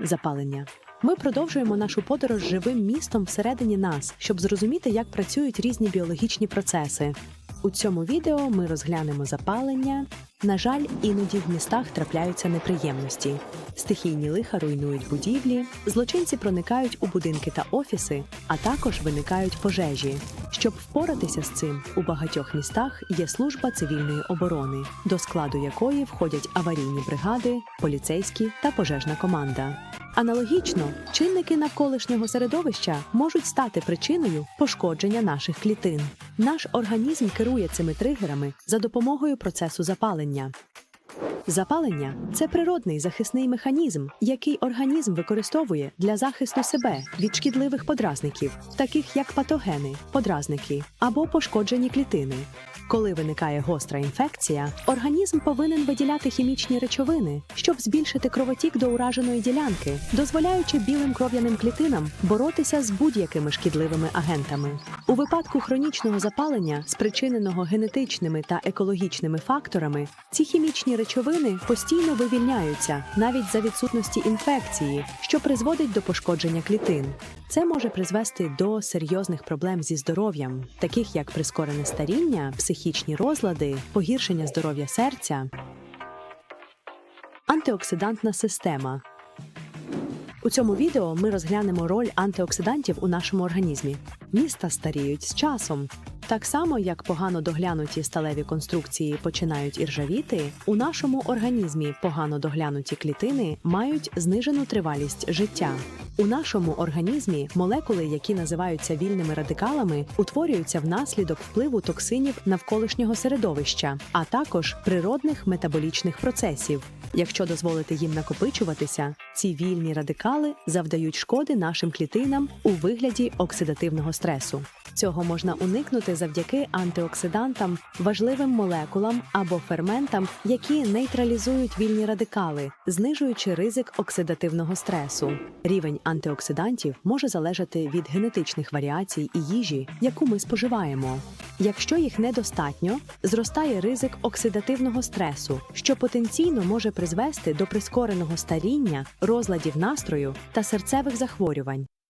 запалення. Ми продовжуємо нашу подорож живим містом всередині нас, щоб зрозуміти, як працюють різні біологічні процеси. У цьому відео ми розглянемо запалення. На жаль, іноді в містах трапляються неприємності. Стихійні лиха руйнують будівлі, злочинці проникають у будинки та офіси, а також виникають пожежі. Щоб впоратися з цим, у багатьох містах є служба цивільної оборони, до складу якої входять аварійні бригади, поліцейські та пожежна команда. Аналогічно, чинники навколишнього середовища можуть стати причиною пошкодження наших клітин. Наш організм керує цими тригерами за допомогою процесу запалення. Запалення це природний захисний механізм, який організм використовує для захисту себе від шкідливих подразників, таких як патогени, подразники або пошкоджені клітини. Коли виникає гостра інфекція, організм повинен виділяти хімічні речовини, щоб збільшити кровотік до ураженої ділянки, дозволяючи білим кров'яним клітинам боротися з будь-якими шкідливими агентами. У випадку хронічного запалення, спричиненого генетичними та екологічними факторами, ці хімічні речовини постійно вивільняються навіть за відсутності інфекції, що призводить до пошкодження клітин. Це може призвести до серйозних проблем зі здоров'ям, таких як прискорене старіння, психічні розлади, погіршення здоров'я серця. Антиоксидантна система. У цьому відео ми розглянемо роль антиоксидантів у нашому організмі. Міста старіють з часом. Так само, як погано доглянуті сталеві конструкції починають іржавіти, у нашому організмі погано доглянуті клітини мають знижену тривалість життя. У нашому організмі молекули, які називаються вільними радикалами, утворюються внаслідок впливу токсинів навколишнього середовища, а також природних метаболічних процесів. Якщо дозволити їм накопичуватися, ці вільні радикали завдають шкоди нашим клітинам у вигляді оксидативного стресу. Цього можна уникнути завдяки антиоксидантам, важливим молекулам або ферментам, які нейтралізують вільні радикали, знижуючи ризик оксидативного стресу. Рівень антиоксидантів може залежати від генетичних варіацій і їжі, яку ми споживаємо. Якщо їх недостатньо, зростає ризик оксидативного стресу, що потенційно може призвести до прискореного старіння, розладів настрою та серцевих захворювань.